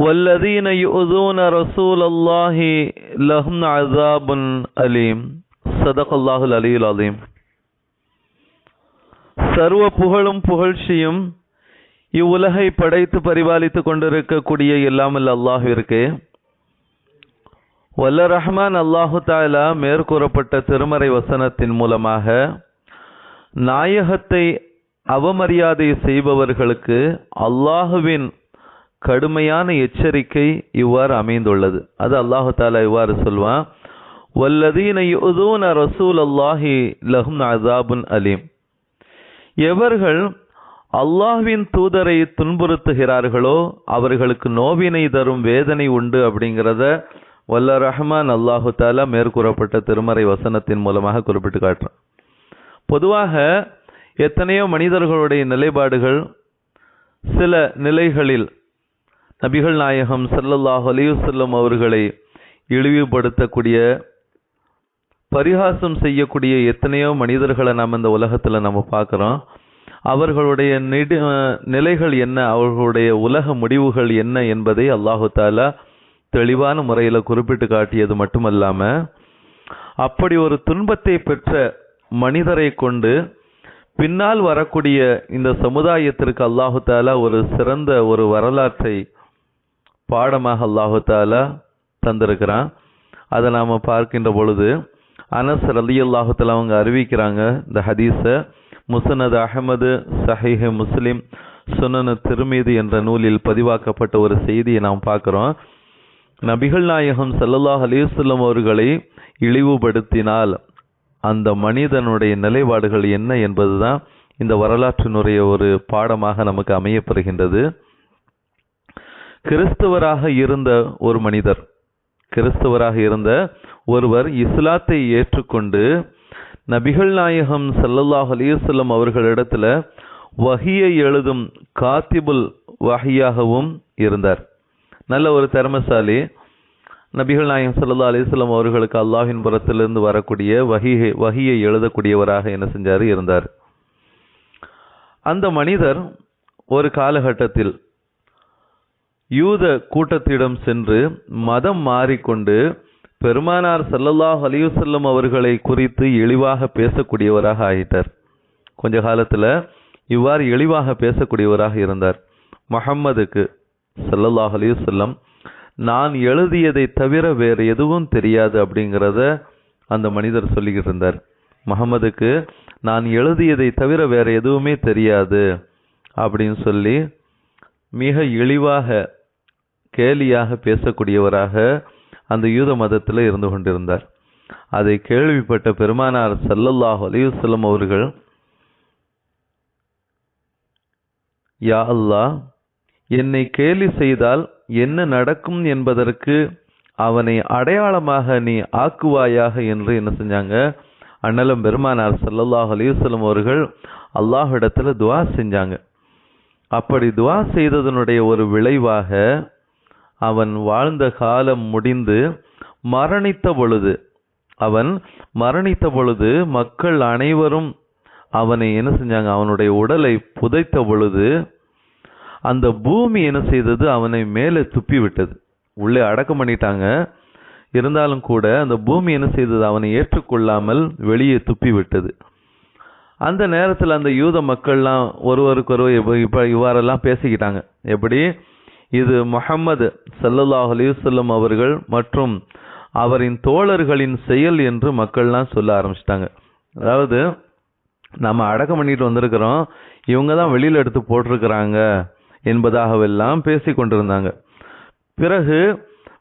والذين يؤذون رسول الله لهم عذاب أليم صدق الله العلي العظيم சர்வ புகழும் புகழ்ச்சியும் இவ்வுலகை படைத்து பரிபாலித்துக் கொண்டிருக்கக்கூடிய எல்லாமல் அல்லாஹிற்கு வல்ல ரஹ்மான் அல்லாஹு தாலா மேற்கூறப்பட்ட திருமறை வசனத்தின் மூலமாக நாயகத்தை அவமரியாதை செய்பவர்களுக்கு அல்லாஹுவின் கடுமையான எச்சரிக்கை இவ்வாறு அமைந்துள்ளது. அது அல்லாஹு தாலா இவ்வாறு சொல்வான் வல்லதீன யுதூன ரசூல் அல்லாஹி லஹும் அசாபுன் அலீம். எவர்கள் அல்லாஹ்வின் தூதரை துன்புறுத்துகிறார்களோ அவர்களுக்கு நோவினை தரும் வேதனை உண்டு அப்படிங்கிறத வல்ல ரஹ்மான் அல்லாஹு தாலா மேற்கூறப்பட்ட திருமறை வசனத்தின் மூலமாக குறிப்பிட்டு காட்டுறான். பொதுவாக எத்தனையோ மனிதர்களுடைய நிலைப்பாடுகள் சில நிலைகளில் நபிகள் நாயகம் சல்லல்லாஹ் அலைஹி அவர்களை இழிவுபடுத்தக்கூடிய பரிகாசம் செய்யக்கூடிய எத்தனையோ மனிதர்களை நாம் இந்த உலகத்தில் நம்ம பார்க்குறோம். அவர்களுடைய நெடு நிலைகள் என்ன? அவர்களுடைய உலக முடிவுகள் என்ன என்பதை அல்லாஹு தாலா தெளிவான முறையில் குறிப்பிட்டு காட்டியது மட்டுமல்லாமல் அப்படி ஒரு துன்பத்தை பெற்ற மனிதரை கொண்டு பின்னால் வரக்கூடிய இந்த சமுதாயத்திற்கு அல்லாஹு தாலா ஒரு சிறந்த ஒரு வரலாற்றை பாடமாக அல்லாஹு தந்திருக்கிறான். அதை நாம் பார்க்கின்ற பொழுது அனஸ் ரலி அல்லாஹத்தில் அவங்க அறிவிக்கிறாங்க இந்த ஹதீஸை. முசனத் அஹமது சஹீஹ் முஸ்லிம் சுனனு திருமீது என்ற நூலில் பதிவாக்கப்பட்ட ஒரு செய்தியை நாம் பார்க்குறோம். நபிகள் நாயகம் சல்லல்லாஹ் அலைஹி அவர்களை இழிவுபடுத்தினால் அந்த மனிதனுடைய நிலைப்பாடுகள் என்ன என்பதுதான் இந்த வரலாற்றினுடைய ஒரு பாடமாக நமக்கு அமையப்பெறுகின்றது கிறிஸ்தவராக இருந்த ஒரு மனிதர் கிறிஸ்தவராக இருந்த ஒருவர் இஸ்லாத்தை ஏற்றுக்கொண்டு நபிகள் நாயகம் சல்லல்லாஹ் அலைஹி அவர்களிடத்தில் வகியை எழுதும் காத்திபுல் வகையாகவும் இருந்தார். நல்ல ஒரு திறமசாலி. நபிகள் நாயகம் ஸல்லல்லாஹு அலைஹி அவர்களுக்கு அல்லாஹின் புறத்திலிருந்து வரக்கூடிய வகியை வகியை எழுதக்கூடியவராக என்ன செஞ்சார்? இருந்தார். அந்த மனிதர் ஒரு காலகட்டத்தில் யூத கூட்டத்திடம் சென்று மதம் மாறிக்கொண்டு பெருமானார் சல்லல்லாஹ் அலைஹி அவர்களை குறித்து இழிவாக பேசக்கூடியவராக ஆயிட்டார். கொஞ்ச காலத்தில் இவ்வாறு இழிவாக பேசக்கூடியவராக இருந்தார். மஹம்மதுக்கு சல்லல்லாஹ் அலைஹி நான் எழுதியதை தவிர வேறு எதுவும் தெரியாது அப்படிங்கிறத அந்த மனிதர் சொல்லிக்கிட்டு இருந்தார். முகமதுக்கு நான் எழுதியதை தவிர வேறு எதுவுமே தெரியாது அப்படின்னு சொல்லி மிக இழிவாக கேலியாக பேசக்கூடியவராக அந்த யூத மதத்தில் இருந்து கொண்டிருந்தார். அதை கேள்விப்பட்ட பெருமானார் சல்லல்லாஹ் அலிவசல்லம் அவர்கள் யா அல்லாஹ் என்னை கேலி செய்தால் என்ன நடக்கும் என்பதற்கு அவனை அடையாளமாக நீ ஆக்குவாயாக? என்று என்ன செஞ்சாங்க? அண்ணலும் பெருமானார் சல்லல்லாஹ் அலிவசல்லம் அவர்கள் அல்லாஹிடத்தில் துவா செஞ்சாங்க. அப்படி துவா செய்ததனுடைய ஒரு விளைவாக அவன் வாழ்ந்த காலம் முடிந்து மரணித்த பொழுது அவன் மரணித்த பொழுது மக்கள் அனைவரும் அவனை என்ன செஞ்சாங்க? அவனுடைய உடலை புதைத்த பொழுது அந்த பூமி என்ன செய்தது? அவனை மேலே துப்பி விட்டது உள்ளே அடக்கம் பண்ணிட்டாங்க. இருந்தாலும் கூட அந்த பூமி என்ன செய்தது? அவனை ஏற்றுக்கொள்ளாமல் வெளியே துப்பி விட்டது அந்த நேரத்தில் அந்த யூத மக்கள்லாம் ஒருவருக்கொருவர் இப்போ இப்ப இவ்வாறெல்லாம் பேசிக்கிட்டாங்க. எப்படி? இது முஹம்மது சல்லல்லாஹ் அலைஹி அவர்கள் மற்றும் அவரின் தோழர்களின் செயல் என்று மக்கள்லாம் சொல்ல ஆரம்பிச்சிட்டாங்க. அதாவது நம்ம அடக்கம் பண்ணிட்டு வந்திருக்கிறோம். இவங்க தான் வெளியில் எடுத்து போட்டிருக்கிறாங்க என்பதாகவெல்லாம் பேசி கொண்டிருந்தாங்க. பிறகு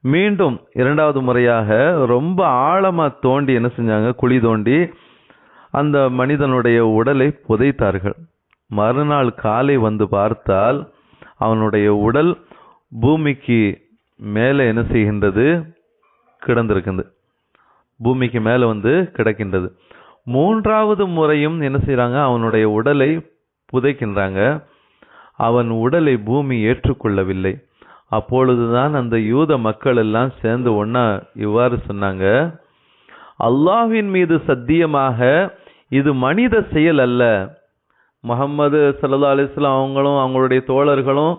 மீண்டும் இரண்டாவது முறையாக ரொம்ப ஆழமாக தோண்டி என்ன செஞ்சாங்க? குழி தோண்டி அந்த மனிதனுடைய உடலை புதைத்தார்கள். மறுநாள் காலை வந்து பார்த்தால் அவனுடைய உடல் பூமிக்கு மேலே என்ன செய்கின்றது? கிடந்திருக்குது பூமிக்கு மேலே வந்து கிடக்கின்றது. மூன்றாவது முறையும் என்ன செய்கிறாங்க அவனுடைய உடலை புதைக்கின்றாங்க. அவன் உடலை பூமி ஏற்றுக்கொள்ளவில்லை. அப்பொழுதுதான் அந்த யூத மக்கள் எல்லாம் சேர்ந்து ஒன்றா இவ்வாறு சொன்னாங்க. அல்லாஹின் மீது சத்தியமாக இது மனித செயல் அல்ல. முகம்மது சல்லா அலிஸ்லாம் அவங்களும் அவங்களுடைய தோழர்களும்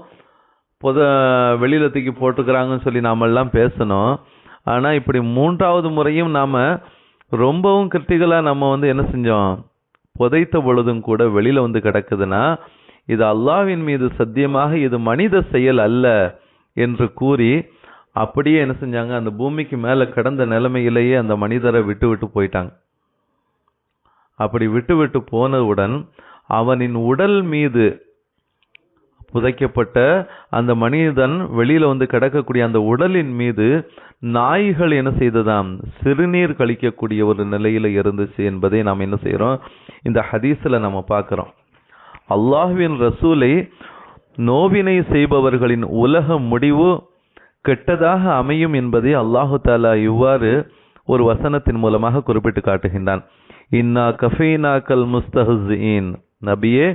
புத வெளியில் தூக்கி போட்டுக்கிறாங்கன்னு சொல்லி நாமெல்லாம் பேசணும். ஆனால் இப்படி மூன்றாவது முறையும் நாம் ரொம்பவும் கிரிட்டிக்கலா நம்ம வந்து என்ன செஞ்சோம்? புதைத்த பொழுதும் கூட வெளியில் வந்து கிடக்குதுன்னா இது அல்லாஹ்வின் மீது சத்தியமாக இது மனித செயல் அல்ல என்று கூறி அப்படியே என்ன செஞ்சாங்க? அந்த பூமிக்கு மேலே கிடந்த நிலைமையிலேயே அந்த மனிதரை விட்டு விட்டு போயிட்டாங்க. அப்படி விட்டுவிட்டு போனவுடன் அவனின் உடல் மீது புதைக்கப்பட்ட அந்த மனிதன் வெளியில் வந்து கிடக்கக்கூடிய அந்த உடலின் மீது நாய்கள் என்ன செய்ததாம்? சிறுநீர் கழிக்கக்கூடிய ஒரு நிலையில் இருந்துச்சு என்பதை நாம் என்ன செய்கிறோம் இந்த ஹதீஸில் நம்ம பார்க்குறோம். அல்லாஹுவின் ரசூலை நோவினை செய்பவர்களின் உலக முடிவு கெட்டதாக அமையும் என்பதை அல்லாஹு தாலா இவ்வாறு ஒரு வசனத்தின் மூலமாக குறிப்பிட்டு காட்டுகின்றான். இன்னா கஃபீனாக்கல் முஸ்தஹீன் நபியே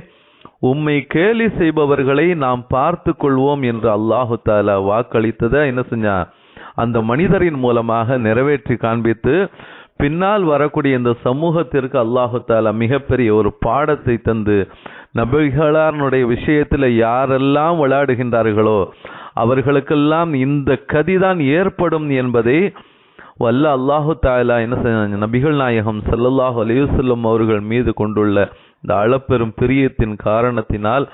உம்மை கேலி செய்பவர்களை நாம் பார்த்து கொள்வோம் என்று அல்லாஹு தாலா வாக்களித்ததை என்ன செஞ்சா அந்த மனிதரின் மூலமாக நிறைவேற்றி காண்பித்து பின்னால் வரக்கூடிய இந்த சமூகத்திற்கு அல்லாஹு தாலா மிகப்பெரிய ஒரு பாடத்தை தந்து நபிகளாருடைய விஷயத்துல யாரெல்லாம் விளையாடுகின்றார்களோ அவர்களுக்கெல்லாம் இந்த கதிதான் ஏற்படும் என்பதை வல்ல அல்லாஹு தாலா என்ன செஞ்சாங்க நபிகள் நாயகம் சல்லல்லாஹு அலையுசல்லம் அவர்கள் மீது கொண்டுள்ள இந்த அளப்பெரும் பிரியத்தின் காரணத்தினால்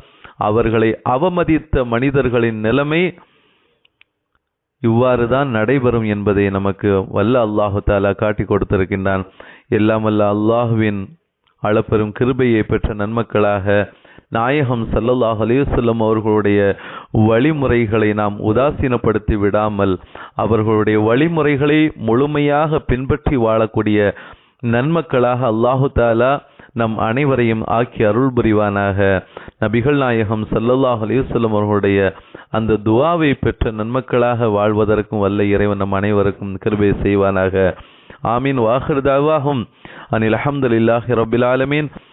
அவர்களை அவமதித்த மனிதர்களின் நிலைமை இவ்வாறு தான் நடைபெறும் என்பதை நமக்கு வல்ல அல்லாஹு தாலா காட்டி கொடுத்திருக்கின்றான். எல்லாம் வல்ல அல்லாஹுவின் அளப்பெரும் கிருபையை பெற்ற நன்மக்களாக நாயகம் சல்லல்லாஹ் அலைஹி அவர்களுடைய வழிமுறைகளை நாம் உதாசீனப்படுத்தி விடாமல் அவர்களுடைய வழிமுறைகளை முழுமையாக பின்பற்றி வாழக்கூடிய நன்மக்களாக அல்லாஹு தாலா நம் அனைவரையும் ஆக்கி அருள் புரிவானாக. நபிகள் நாயகம் சல்லல்லாஹ் அலைஹி அவர்களுடைய அந்த துவாவை பெற்ற நன்மக்களாக வாழ்வதற்கும் வல்ல இறைவன் நம் அனைவருக்கும் கிருபை செய்வானாக. ஆமீன். வாஹிர் அனில் அஹமதுல்லாஹி ரபில் ஆலமீன்.